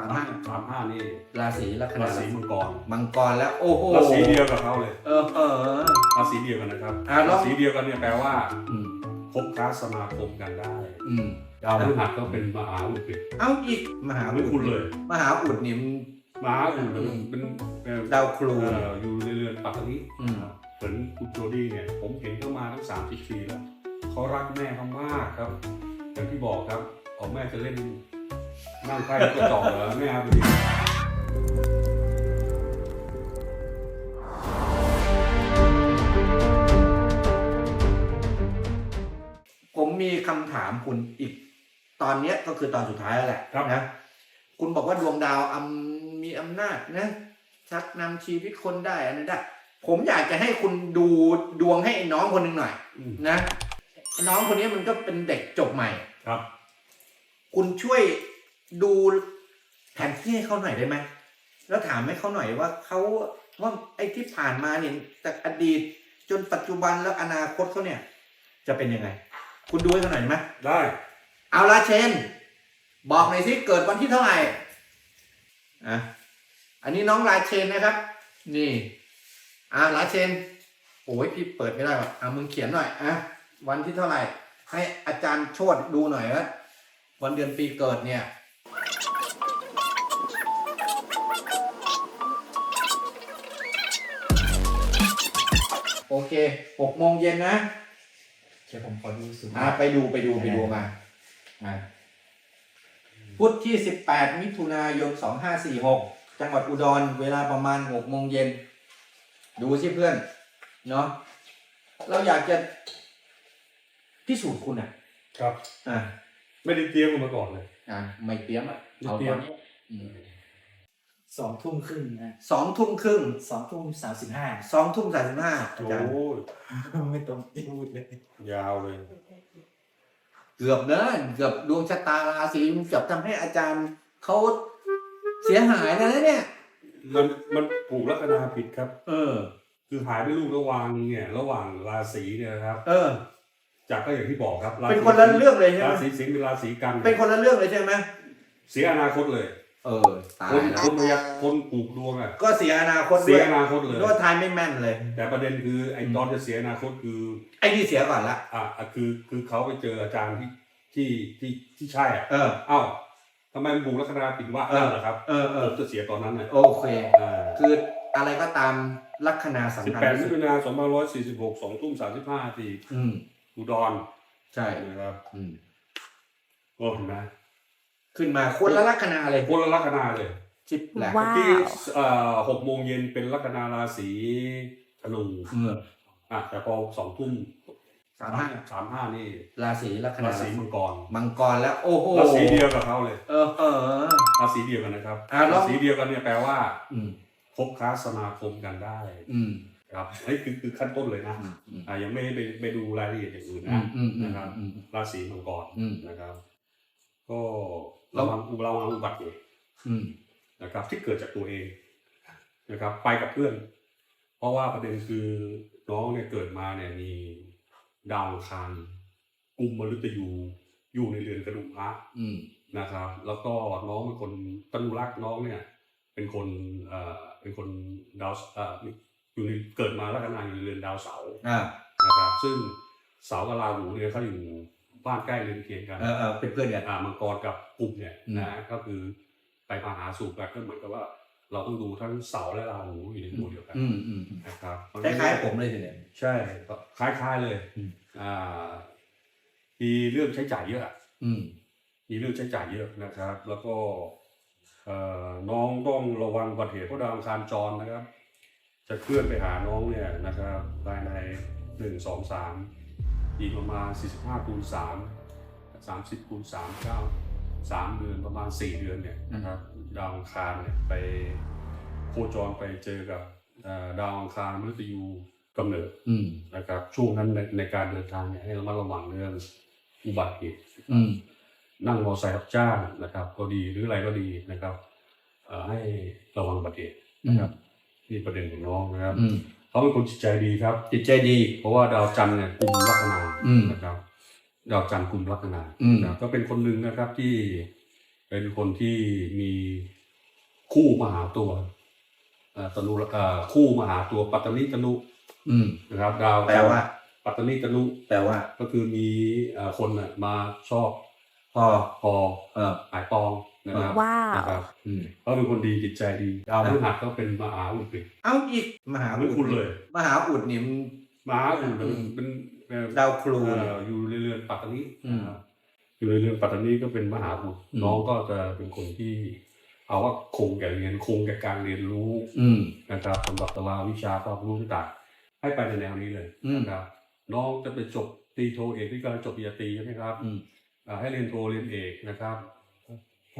ามห้าสามห้านี่ราศีลัคนาราศีมังกรมังกรแล้วโอ้โหราศีเดียวกับเขาเลยเออเออเออ ราศีเดียวกันนะครับอะแล้ว ราศีเดียวกันเนี่ยแปลว่าอืมคบค้าสมาคมกันได้อืมดาวพฤหัสก็เป็นมหาอุดเป็นเอาอีกมหาไม่อุดคุณเลยมหาอุดนี่มัน มหาอุดเนี่ยเป็นเป็นดาวครู เอ่ออยู่ในเรือนปัตตานี อืมเหมือนคุณโจดี้เนี่ยผมเห็นเขามาตั้งสามสิบปีแล้วเขารักแม่เขามากครับอย่างที่บอกครับเอาแม่จะเล่น นั่งไพ่ลูกกระจอกเหรอแม่ครับพอดีผมมีคำถามคุณอีก ตอนเนี้ยก็คือตอนสุดท้ายแล้วแหละครับ นะ คุณบอกว่าดวงดาวอำมีอำนาจนะ ชักนำชีวิตคนได้อันนั้นได้ ผมอยากจะให้คุณดูดวงให้ไอ้น้องคนหนึ่งหน่อย อืมนะไอ้น้องคนนี้มันก็เป็นเด็กจบใหม่ ครับ คุณช่วยดูแผนที่ให้เขาหน่อยได้ไหมแล้วถามให้เขาหน่อยว่าเขาว่าไอ้ที่ผ่านมาเนี่ยจากอดีตจนปัจจุบันแล้วอนาคตเขาเนี่ย จะเป็นยังไง คุณดูให้เขาหน่อยได้ไหมได้ เอาละเชน บอกหน่อยสิเกิดวันที่เท่าไหร่อะอันนี้น้องลาเชนนะครับ นี่อ่าลาเชนโอ้ยพี่เปิดไม่ได้ว่ะอะมึงเขียนหน่อยอะวันที่เท่าไหร่ ให้อาจารย์โชดดูหน่อยว่า วันเดือนปีเกิดเนี่ยโอเคหกโมงเย็นนะเดี๋ยวผมขอดูสุดอ่าไปดูไปดูไปดูมาอ่าพุธที่18มิถุนายน2546จังหวัดอุดรเวลาประมาณ6โมงเย็น ดูสิเพื่อน เนาะเราอยากจะพิสูจน์คุณอะ ครับ อ่า ไม่ได้เตรียมกันมาก่อนเลยอ่าไม่เตรียมอะไม่เอาเตรีตยอมนนี้อืมสองทุ่มครึ่งนะสองทุ่มครึ่งสองทุ่มสามสิบห้าสองทุ่มสามสิบห้าอาโอ้จารย์ยไม่ตรงที่พูดเลยยาวเลย เกือบเนอะเกือบดวงชะตาราศีมันเกือบทำให้อาจารย์เขาเสียหายแล้วนะเนี่ย มันมันผูกลัคนาผิดครับ เออ คือหายไปลูกระหว่างเนี่ย ระหว่างราศีเนี่ยนะครับ เออ จากก็อย่างที่บอกครับราศีเป็นคนละเรื่องเลยใช่ไหมราศีสิงห์เป็นราศีกันเป็นคนละเรื่องเลยใช่ไหมเสียอนาคตเลยเออตายคนแล้ควนพยักคนปลูกดวงอะก็เสียอนาคตเสีด้ยวยอนาคตเลย ด้วยทายไม่แม่นเลย แต่ประเด็นคือไอ้ตอนจะเสียอนาคตคือไอ้นี่เสียก่อนละอะอะคือคือเขาไปเจออาจารย์ที่ที่ที่ที่ใช่อะเออ เอ้าทำไมมันปลูกลัคนาผิดว่าเออ นั่นแหละครับเออเอผอมจะเสียตอนนั้นเลยโอเคอ่าคืออะไรก็ตามลัคนาสำสิบคัญแปดที่มิสุดถุนาสองพันร้อยสี่สิบหกสองทุ่มสามสิบห้าทีอืม อุดรใช่นะครับอืมโอ้เห็นไหมขึ้นมาคนละลัคนาเลยคนละลัคนาเลยชิปแหลกว้าว ที่เอ่อหกโมงเย็นเป็นลัคนาราศีธนูเอออะแต่พอสองทุ่มสามห้าสามห้านี่ราศีลัคนาราศีมังกรมังกรแล้ว โอ้โหราศีเดียวกับเขาเลยเออเออ ราศีเดียวกันนะครับอะแล้วราศีเดียวกันเนี่ยแปลว่า อืมคบค้าสมาคมกันได้ อืม ครับนี่คือคือขั้นต้นเลยนะอืมอืมอ่ายังไม่ไปไปดูรายละเอียดอย่างอื่นอืนะมอืมอืมนะครับอืมราศีมังกรอืมนะครับ ก็ระวังระวังอุบัติเหตุอืมนะครับ ที่เกิดจากตัวเองนะครับ ไปกับเพื่อน เพราะว่าประเด็นคือน้องเนี่ยเกิดมาเนี่ยมีดาวอังคารกุมมฤตยูอยู่ในเรือนกระดุมพระอืมนะครับ แล้วก็น้องเป็นคนตนุรักษ์น้องเนี่ย เป็นคนเอ่อเป็นคนดาวเอ่อ อยู่ในเกิดมาลัคนาอยู่ในเรือนดาวเสาร์อ่านะครับ ซึ่งเสาร์กับราหูเนี่ยเขาอยู่บ้านใกล้เรือนเคียงกันเออเออเป็นเพื่อนกัน อ่ามังกรกับกลุ่มเนี่ยอืมนะก็คือไปมาหาสู่กันก็เหมือนกับว่า เราต้องดูทั้งเสาร์และราหูอยู่ในตัวเดียวกันอืมอืมอืมนะครับคล้ายๆผมเลยทีเดียว ใช่ก็คล้ายๆเลยอืม อ่ามีเรื่องใช้จ่ายเยอะ อืม มีเรื่องใช้จ่ายเยอะนะครับ แล้วก็เอ่อน้องต้องระวังอุบัติเหตุเพราะดาวอังคารจรนะครับ จะเคลื่อนไปหาน้องเนี่ยนะครับภายในหนึ่งสองสามอีกประมาณสี่สิบห้าคูณสามสามสิบคูณสามเก้าสามเดือนประมาณสี่เดือนเนี่ยนะครับดาวอังคารเนี่ยไปโคจรไปเจอกับเอ่อดาวอังคารมฤตยูกำเนิด อืม นะครับช่วงนั้นในในการเดินทางเนี่ยให้ระมัดระวังเรื่องอุบัติเหตุอืม นั่งมอเตอร์ไซค์รับจ้างนะครับ ก็ดีหรืออะไรก็ดีนะครับเอ่อให้ระวังอุบัติเหตุนะครับ นี่ประเด็นของน้องนะครับอืมเขาเป็นคนจิตใจดีครับ จิตใจดี เพราะว่าดาวจันทร์เนี่ยกุมลัคนาอืมนะครับ ดาวจันทร์กุมลัคนาอืม นะครับก็เป็นคนหนึ่งนะครับที่เป็นคนที่มีคู่มหาตัวเอ่อตนุเอ่อคู่มหาตัวปัตตนิตนุอืม นะครับ ดาวแปลว่า ปัตตนิตนุแปลว่า ก็คือมีเอ่อคนน่ะมาชอบพอพอเออหายปอง นะครับว้าวนะครับอืมเขาเป็นคนดีจิตใจดีดาวพฤหัสก็เป็นมหาอุดอีกเอาอีกมหาไม่อุดคุณเลยมหาอุดเนี่ยมัน มหาอุดเนี่ยมันเป็นเป็น ดาวครู เอ่ออยู่ในเรือนปัตตนิอืมนะครับอยู่ในเรือนปัตตนิก็เป็นมหาอุดอืม น้องก็จะเป็นคนที่ เอาว่าคงแก่เรียนคงแก่การเรียนรู้อืม นะครับสำหรับตารางวิชาความรู้ต่างๆให้ไปในแนวนี้เลยอืม นะครับน้องจะไปจบตรีโทเอกที่กำลังจบปริญญาตรีใช่ไหมครับอืม อ่าให้เรียนโทเรียนเอกนะครับ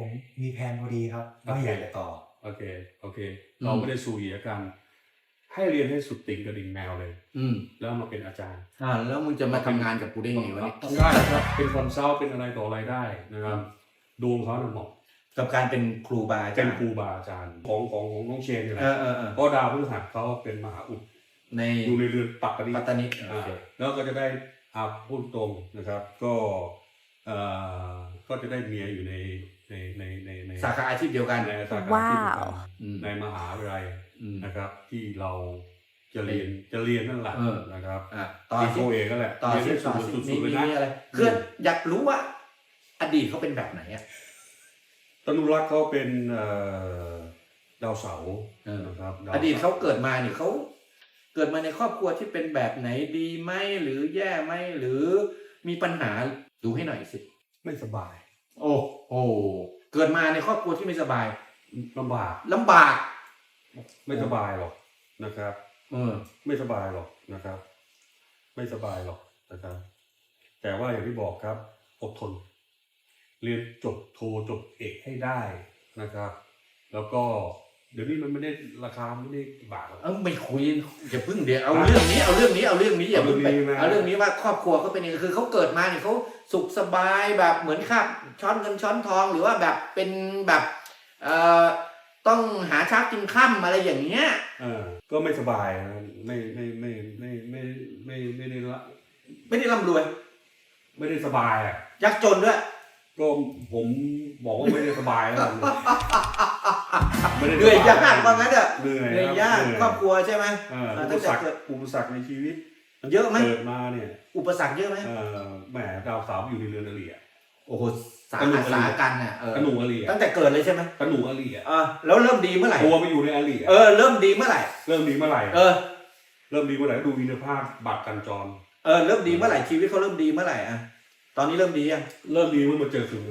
ผมมีแผนพอดีครับว่าอยากจะต่อ โอเค โอเค เราไม่ได้สูเหยียกัน ให้เรียนให้สุดติ่งกระดิ่งแมวเลย อืม แล้วมาเป็นอาจารย์ อ่า แล้วมึงจะมาทำงานกับกูได้ไงวะเนี่ยทำได้ครับ เป็นคอนซัลท์เป็นอะไรต่ออะไรได้นะครับ ดวงเขาเนี่ยเหมาะกับการเป็นครูบาอาจาเป็นรย์ครูบาอาจารย์ของของของน้องเชนนี่แหเอละอเออเออเพราะดาวพฤหัสเขาเป็นมหาอุดในอยู่ในเรือนปัตตนิปัตตานีโออ่าเคแล้วก็จะได้อาพูดตรงนะครับ ก็เอ่อก็จะได้เมียอยู่ใน ในในในในสาขาอาชีพเดียวกันในสาขาที่เดียวกันอืมในมหาวิทยาลัยอืมนะครับ ที่เราจะเรียนจะเรียนนั่นแหละเออนะครับอะต่อที่สิโคเอกก็แหละต่อเรียนสิได้ต่อสุดสิสุดมีๆเลยมีนะอะไรคืออยากรู้ว่า อดีตเขาเป็นแบบไหนอะตนุรักษ์เขาเป็นเอ่อดาวเสาร์เออนะครับวอดีตเขาเกิดมาเนี่ยเขาเกิดมาในครอบครัวที่เป็นแบบไหนดีไหมหรือแย่ไหมหรือมีปัญหาดูให้หน่อยสิ ไม่สบาย โอ้ โอ้เกิดมาในครอบครัวที่ไม่สบายลำบาก ลำบาก ไม่สบายหรอกนะครับ เออ ไม่สบายหรอกนะครับ ไม่สบายหรอกนะครับ แต่ว่าอย่างที่บอกครับ อดทน เรียนจบโทจบเอกให้ได้นะครับ แล้วก็ เดี๋ยวนี้มันไม่ได้ราคาไม่ได้กี่บาทหรอก เออไม่คุยอย่าพึ่งเดี๋ยวเอาเรื่องนี้เอาเรื่องนี้เอาเรื่องนี้อย่าเพิ่งไปเอาเรื่องนี้นะเอาเรื่องนี้ว่าครอบครัวเขาเป็นยังไงคือเขาเกิดมาเนี่ยเขาสุขสบายแบบเหมือนครับช้อนเงินช้อนทองหรือว่าแบบเป็นแบบเอ่อต้องหาเช้ากินค่ำอะไรอย่างเงี้ย เออก็ไม่สบายนะไม่ไม่ไม่ไม่ไม่ไม่ไม่ได้ละไม่ได้ร่ำรวยไม่ได้สบายอะยากจนด้วย ก็ผมบอกว่าไม่ได้สบายแล้วกันไม่ได้เหนื่อยสบยากว่างั้นเถอะเหนื่อยเหนื่อยรับยากเหนื่อยครอบครัวใช่ไหมเออเอออุตั้ปงแต่สรรคเกิดอุปสรรคในชีวิตเยอะไหมเกิดมาเนี่ยอุปสรรคเยอะไหมเออแหมดาวสาวอยู่ในเรือนอเลียโอ้โหสากระหนุหักสอลีสากันน่ะเออกระหนูอเลียตั้งแต่เกิดเลยใช่ไหมกระหนูอเลียเออแล้วเริ่มดีเมื่อไหร่ตัวไปอยู่ในอเลียเออเริ่มดีเมื่อไหร่ เริ่มดีเมื่อไหร่ เออเริ่มดีเมื่อไหร่ก็ดูอินทภาพบัตรกันจร เออเริ่มดีเมื่อไหร่ชีวิตเขาเริ่มดีเมื่อไหร่อะ ตอนนี้เริ่มดียังเริ่มดีเมื่อมาเจอคุณ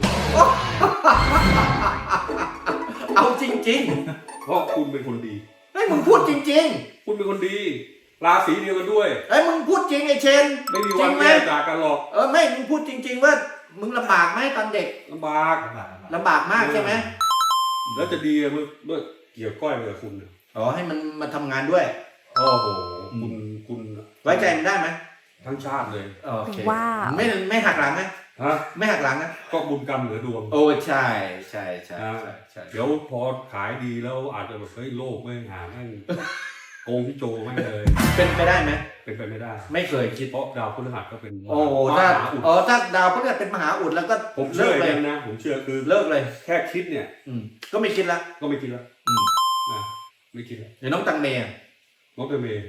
เอาจริงเพราะคุณเป็นคนดี ๆเฮ้ยมึงพูดจริงคุณเป็นคนดี ราศีเดียวกันด้วย ๆเฮ้ยมึงพูดจริงไอ้เชนไม่มีจวัรินงไหมแยกจากกันหรอกเออไม่มึงพูดจริง ๆ ว่ามึงลำบากไหมตอนเด็กลำบาก ลำบากลำบากลำบากมากใช่ไหมแล้วจะดีเมื่อเมื่อเกี่ยวก้อยไปกับคุณเนี่ยอ๋อให้มันมาทำงานด้วย โอ้โหคุณคุณไว้ใจมันได้ไหม ทั้งชาติเลยโอเคว้าว ไม่ไม่หักหลังนะฮะไม่หักหลังนะก็บุญกรรมเหลือดวง โอ้ใช่ใช่ใช่อ่าใช่ใช่เดี๋ยวพอขายดีแล้วอาจจะแบบเฮ้ยโลกไม่งหาแม่งโกงพี่โจแม่งเลย เป็นไปได้ไหมเป็นไปไม่ได้ ไม่เคยคิดเพราะดาวพฤหัสก็เป็นโอ้มถ้าหาอุดอ๋อถ้าดาวพฤหัสเป็นมหาอุดแล้วก็ผมเชื่เลิอกเลยเองนะ ผมเชื่อคือเลิกเลย แค่คิดเนี่ยอืมก็ไม่คิดละก็ไม่คิดแล้วอืมนะไม่คิดแล้วเดี๋ยวน้องตังเมย์อะน้องเตเมย์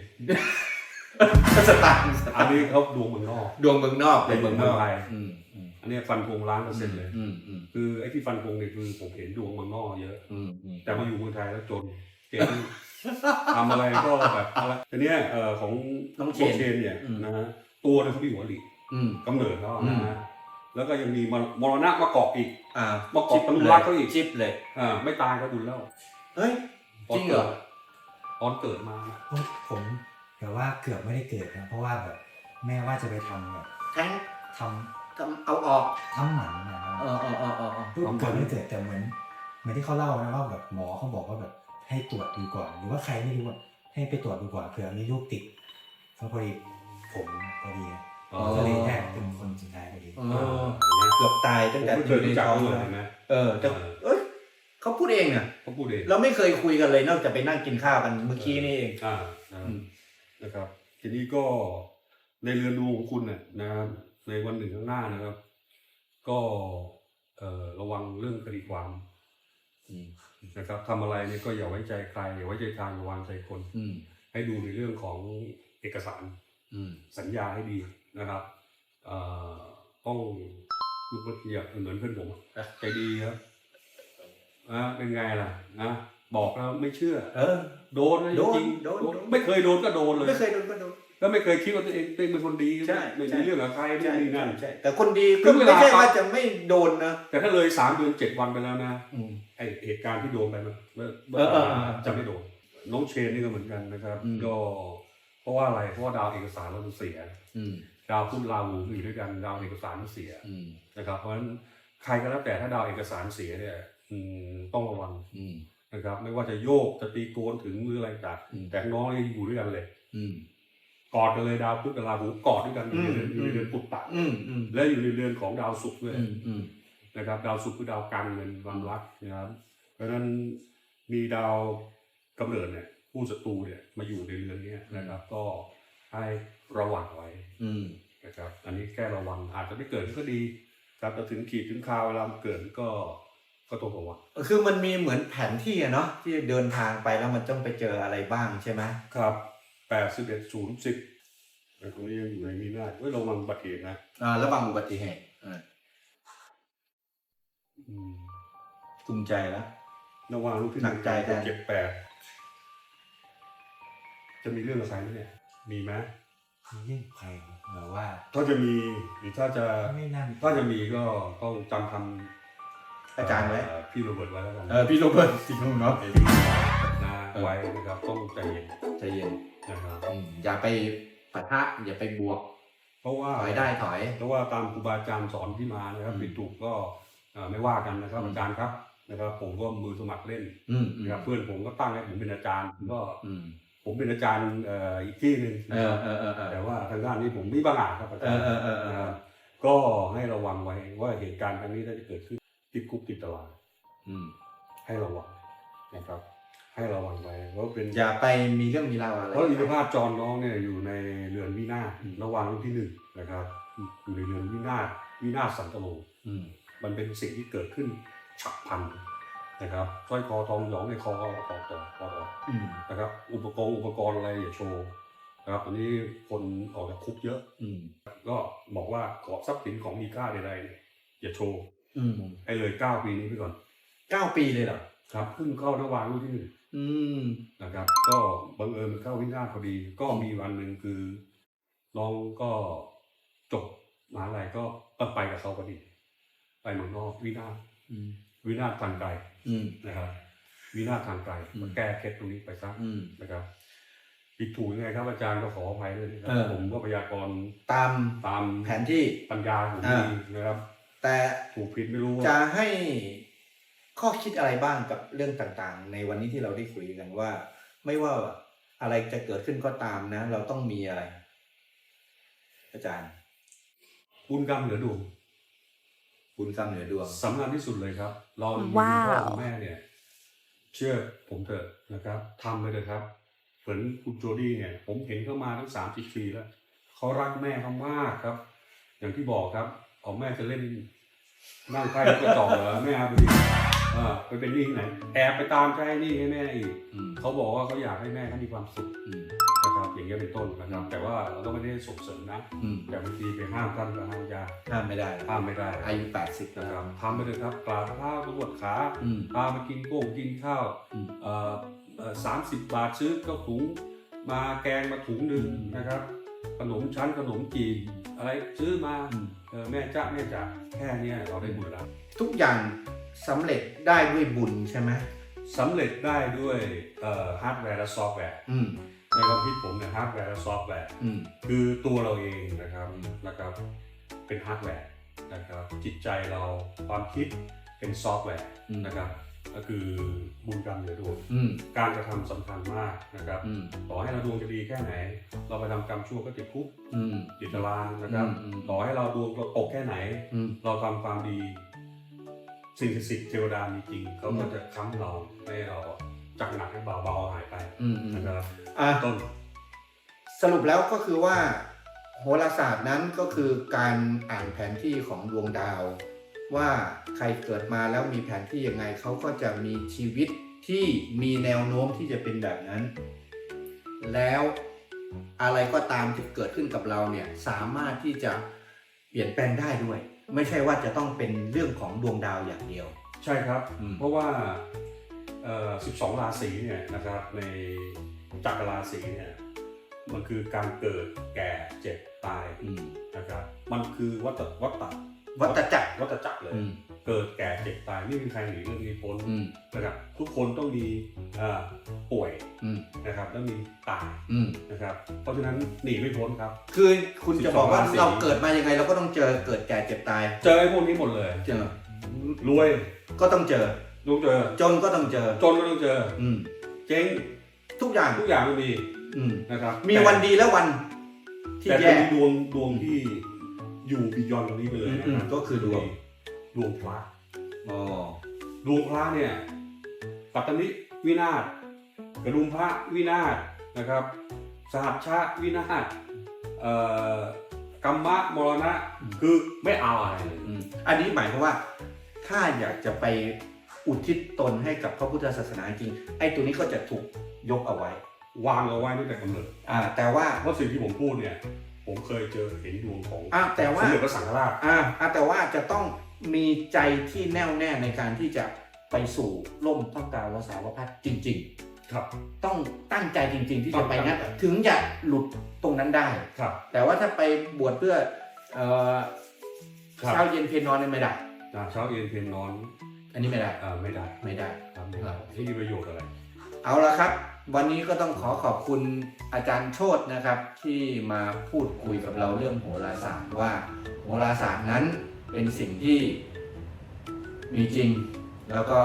สตางค์สตาอันงค์นี้เขาดวงเมืองนอกดวงเมืองนอกเป็นเมืองไทยอืมอืมอันนี้ฟันธงล้านเปอร์เซ็นต์เลยอืมอืมคือไอ้ที่ฟันธงเนี่ยคือผมเห็นดวงเมืองนอกเยอะอืมอืมแต่มาอยู่เมืองไทยแล้วจนเจ๊งทำอะไรก็แบบอะไรทีเนี้ยเอ่อของน้องเชโคนเชนเนี่ยอืมนะฮะตัวเนี่ยเขาอยู่หัวหลีกอืมกำเนิดเขาอืนะมฮะแล้วก็ยังมีมรมรณะมาเกาะอีกอ่ามาเกาะตำรวจเขาอีกชิปเลยอ่าไม่ตายก็บุญแล้วเฮ้ยจริงเหรอตอนเกิดมานะผม แบบว่าเกือบไม่ได้เกิดนะเพราะว่าแบบแม่ว่าจะไปทำแบบแทงททำเอาออกำทำหมันนะครับเออเออเออเออเออเกือบไม่ได้เกิดแต่เหมือนเหมือนที่เขาเล่านะว่าแบบหมอเขาบอกว่าแบบให้ตรวจดูก่อน หรือว่าใครไม่รู้อะให้ไปตรวจดูก่อนเผื่อมีลูกติดเพราะพอดีผมพอดีอ๋อก็เลยแทกเป็นคนสุดท้ายพอดีเอเอออเกือบตายผตั้งมแต่ไม่อเคยู่ยในรู้จักท้องเขาเลยเลยเห็นไหมเออแต่เอ้ยเขาพูดเองอะเขาพูดเองเราไม่เคยคุยกันเลยนอกจากไปนั่งกินข้าวกันเมื่อกี้นี่เอง อ่านะอืม นะครับ ทีนี้ก็ในเรือนดวงของคุณเนี่ยนะครับในวันหนึ่งข้างหน้านะครับ ก็เอ่อระวังเรื่องคดีความอืมนะครับทำอะไรเนี่ยก็อย่าไว้ใจใครอย่าไว้ใจทางอย่าวางใจคนอืมให้ดูในเรื่องของเอกสารอืมสัญญาให้ดีนะครับเอ่อต้องลูกเทียบเหมือนเพื่อนผมอะใจดีครับอะเป็นไงล่ะนะ บอกแล้วไม่เชื่อ เออ โดนนะโดนจริงโดนโดนโดน ไม่เคยโดนก็โดนเลย ไม่เคยโดนก็โดน แล้วไม่เคยคิดว่าตัวเองตัวเองเป็นคนดีใช่ไม่ใช่ มีเรื่องกับใครไม่ใช่มีนั่น ใช่แต่คนดีถึก็งเวไม่ลา ใช่ปั๊บว่าจะไม่โดนนะแต่ถ้าเลยสามเดือนเจ็ดวันไปแล้วนะอืมไอเหตุการณ์ที่โดนไปมันเมื่อเออเออเออจะไม่โดนน้องเชนนี่ก็เหมือนกันนะครับอืม ก็เพราะว่าอะไรเพราะว่าดาวเอกสารเรามันเสีย อืมดาวพุธราหูอยู่ด้วยกันดาวเอกสารมันเสียอืมนะครับ เพราะฉะนั้นใครก็แล้วแต่ถ้าดาวเอกสารเสียเนี่ยอืมต้องระวัง อืม นะครับ ไม่ว่าจะโยกจะตีโกนถึงหรืออะไรต่างอืม แต่น้องยังอยู่ด้วยกันเลยอืม กอดกันเลยดาวพุธกับราหูกอดด้วยกันอยู่ในเรือนอืม อยู่ในเรือนปุตตะอืมอืมและอยู่ในเรือนของดาวศุกร์ด้วยอืมอืมนะครับ ดาวศุกร์คือดาวการเงินความรักนะครับ เพราะฉะนั้นมีดาวกำเนิดเนี่ยผู้ศัตรูเนี่ยมาอยู่ในเรือนเนี้นะครับ ก็ให้ระวังไว้ อืม นะครับอันนี้แค่ระวังอาจจะไม่เกิดก็ดีครับแต่ถึงขีดถึงคราวเวลามันเกิดก็ ก็ต้องระวังคือมันมีเหมือนแผนที่อะเนาะที่เดินทางไปแล้วมันต้องไปเจออะไรบ้างใช่ไหมครับแปดสิบเอ็ดศูนย์สิบแต่ตรงนี้ยังอยู่ในมีนาเฮ้ยระวังอุบัติเหตุนะอ่าระวังอุบัติเหตุอ่าอืมภูมิใจแล้ว ระวังลูกที่หนักใจแทน เจ็ดแปดจะมีเรื่องกับใครไหมเนี่ย มีไหมมีเรื่องใครหรือว่า ถ้าจะมีหรือถ้าจะไม่น่าถ้าจะมีก็ต้องจำคำ อาจารย์ไว้เพี่โรเบิร์ตไว้แล้วกันเออพี่โรเบิร์ตสิงห์เนาะนะไว้นะครับต้องใจเย็นใจเย็นนะครับอืมอย่าไปปะทะอย่าไปบวกเพราะว่าถอยได้ถอย เพราะว่าตามครูบาอาจารย์สอนที่มานะครับอืมผิดถูกก็เอ่อไม่ว่ากันนะครับอืม อาจารย์ครับนะครับผมก็มือสมัครเล่นอืมอืมนะครับเพื่อนผมก็ตั้งให้ผมเป็นอาจารย์ก็อืมผมเป็นอาจารย์เอ่ออีกที่หนึ่งเอนะคอรับเออเออเออ แต่ว่าทางด้านนี้ผมไม่บังอาจครับอาจารย์เออเออเออเออ นะครับก็ให้ระวังไว้ว่าเหตุการณ์ครั้งนี้ถ้าจะเกิดขึ้น ติดคุกติดตารางอืม ให้ระวังนะครับ ให้ระวังไว้เพราะเป็นอย่าไปมีเรื่องมีราวอะไรเพราะอิทธิภาพจรน้องเนี่ยอยู่ในเรือนวินาศระวังรุ่นที่หนึ่งนะครับอยู่ในเรือนวินาศวินาศสันตโลอืม มันเป็นสิ่งที่เกิดขึ้นฉับพลันนะครับสร้อยคอทองหยองในคอก็ต่อต่อต่อต่ออืม นะครับ อุปกรณ์อุปกรณ์อะไรอย่าโชว์นะครับอันนี้คนออกจากคุกเยอะ อืม ก็บอกว่าขอทรัพย์สินของมีค่าใดๆเนี่ยอย่าโชว์ อืมให้เลยเก้าปีนี้ไปก่อนเก้าปีเลยเหรอครับเพิ่งเข้านวางรุ่นที่หนึ่งอืมนะครับ ก็บังเอิญมันเข้าวินาศพอดี ก็มีวันหนึ่งคือน้องก็จบมหาลัยก็ไปกับเขาพอดี ไปเมืองนอกวินาศอืมวินาศทางไกลอืมนะครับ วินาศทางไกลอืมมาแก้เคล็ดตรงนี้ไปซะอืมนะครับผิดถูกยังไงครับอาจารย์ก็ขออภัยด้วยนะครัเออผมก็พยากรณ์ตามตามแผนที่ปัญญาผมอ่าดีนะครับ แต่ถูกผิดไม่รู้ว่าจะให้ข้อคิดอะไรบ้างกับเรื่องต่างๆ ในวันนี้ที่เราได้คุยกันว่า ไม่ว่าอะไรจะเกิดขึ้นก็ตามนะ เราต้องมีอะไร อาจารย์บุญกรรมเหนือดวงบุญกรรมเหนือดวงสำคัญที่สุดเลยครับ เรามีว้าวพ่อคุณแม่เนี่ย เชื่อผมเถอะนะครับทำไปเลยครับ เหมือนคุณโจดี้เนี่ย ผมเห็นเขามาตั้งสามสิบปีแล้วเขารักแม่เขามากครับ อย่างที่บอกครับ เอาแม่จะเล่นนั่งใกล้ก็จ่อเหรอแม่ไปดิอ่าไปเป็นหนี้ที่ไหนแอบไปตามใช้หนี้ให้แม่อีกอืมเขาบอกว่าเขาอยากให้แม่เขามีความสุขอืมนะครับอย่างเงี้ยเป็นต้นนะครับแต่ว่าเราก็ไม่ได้ส่งเสริมนะอืมแต่บางทีไปห้ามท่านก็ห้ามยากห้ามไม่ได้ห้ามไม่ได้อายุแปดสิบแล้วนะครับทำไปเลยครับกราบเท้าตำรวจขาอืม พามากินโก้งกินข้าวอืม เอ่อสามสิบบาทซื้อข้าวถุงมาแกงมาถุงหนึ่งอืมนะครับ ขนมชั้นขนมจีบอะไรซื้อมาอืมเออแม่จ้าแม่จ๋าแค่เนี้ยเราได้บุญแล้วทุกอย่างสำเร็จได้ด้วยบุญใช่ไหมสำเร็จได้ด้วยฮาร์ดแวร์และซอฟต์แวร์อืมในความคิดผมเนี่ยฮาร์ดแวร์และซอฟต์แวร์อืมคือตัวเราเองนะครับนะครับเป็นฮาร์ดแวร์นะครับจิตใจเราความคิดเป็นซอฟต์แวร์อืมนะครับ ก็คือบุญกรรมเหนือดวงอืมการกระทำสำคัญมากนะครับ อืมต่อให้เราดวงจะดีแค่ไหน เราไปทำกรรมชั่วก็ติดคุกอืมติดตารางนะครับ อืมต่อให้เราดวงเราตกแค่ไหน อืม เราทำความดี สิ่งศักดิ์สิทธิ์เทวดามีจริง เขาก็จะค้ำเราให้เราจากหนักให้เบาเบาๆหายไปอืมอืมนะครับอะต้นสรุปแล้วก็คือว่า โหราศาสตร์นั้นก็คือการอ่านแผนที่ของดวงดาว ว่าใครเกิดมาแล้วมีแผนที่ยังไงเขาก็จะมีชีวิตที่มีแนวโน้มที่จะเป็นแบบนั้น แล้วอะไรก็ตามที่เกิดขึ้นกับเราเนี่ยสามารถที่จะเปลี่ยนแปลงได้ด้วย ไม่ใช่ว่าจะต้องเป็นเรื่องของดวงดาวอย่างเดียว ใช่ครับ อืม เพราะว่าเอ่อ12 ราศีเนี่ยนะครับในจักรราศีเนี่ยมันคือการเกิดแก่เจ็บตายอืมนะครับ มันคือวัฏวัฏฏะ วัฏจักรวัฏจักรเลยอืมเกิดแก่เจ็บตายไม่มีใครหนีเรื่องนี้พ้นอืมนะครับทุกคนต้องมีอ่าป่วยอืมนะครับแล้วมีตายอืมนะครับเพราะฉะนั้นหนีไม่พ้นครับ คือคุณจะบอกว่า12ราศีเราเกิดมายังไงเราก็ต้องเจอเกิดแก่เจ็บตาย เจอไอ้พวกนี้หมดเลยเจอรวยก็ต้องเจอต้องเจอ จนก็ต้องเจอ จนก็ต้องเจออืมเจ๊งทุกอย่างทุกอย่างมันมีอืมนะครับ มีวันดีและวันที่แต่จะแย่มีดวงดวงที่ อยู่บียอนตรงนี้ไปเลยนะอืคมรับก็คือดวง ดวงพระอ๋อดวงพระเนี่ยปัตตนิวินาศกระดุมพระวินาศนะครับ สหัชชะวินาศเอ่อกรรมะมรณะคือไม่เอาอะไรเลยอืมอันนี้หมายความว่า ถ้าอยากจะไปอุทิศตนให้กับพระพุทธศาสนาจริงไอ้ตัวนี้ก็จะถูกยกเอาไว้ วางเอาไว้ตั้งแต่กำเนิด อ่า แต่ว่า เพราะสิ่งที่ผมพูดเนี่ย ผมเคยเจอเห็นดวงของอ่าแต่สว่ามเด็จพระสังฆราชอ่าอ่าแต่ว่าจะต้องมีใจที่แน่วแน่ในการที่จะไปสู่ล่มพระกาวสาวพัฒน์จริง ครับ ๆ ต้องตั้งใจจริง ๆ ที่จะไปต้องตั้นะงใจถึงจะหลุดตรงนั้นได้ ครับ แต่ว่าถ้าไปบวชเพื่อเอ่อครับ เช้าเย็นเพลนนอนเนี่ยไม่ได้อ่าเช้าเย็นเพียนนอนอันนี้ไม่ได้ อ่าไม่ได้ไม่ได้ครับไม่ได้ที่มีประโยชน์อะไร เอาละครับ วันนี้ก็ต้องขอขอบคุณอาจารย์โชตนะครับ ที่มาพูดคุยกับเราเรื่องโหราศาสตร์ว่าโหราศาสตร์นั้นเป็นสิ่งที่มีจริง แล้วก็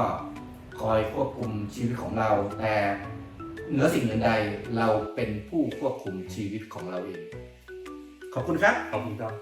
คอยควบคุมชีวิตของเราแต่เหนือสิ่งอื่นใดเราเป็นผู้ควบคุมชีวิตของเราเอง ขอบคุณครับ ขอบคุณครับ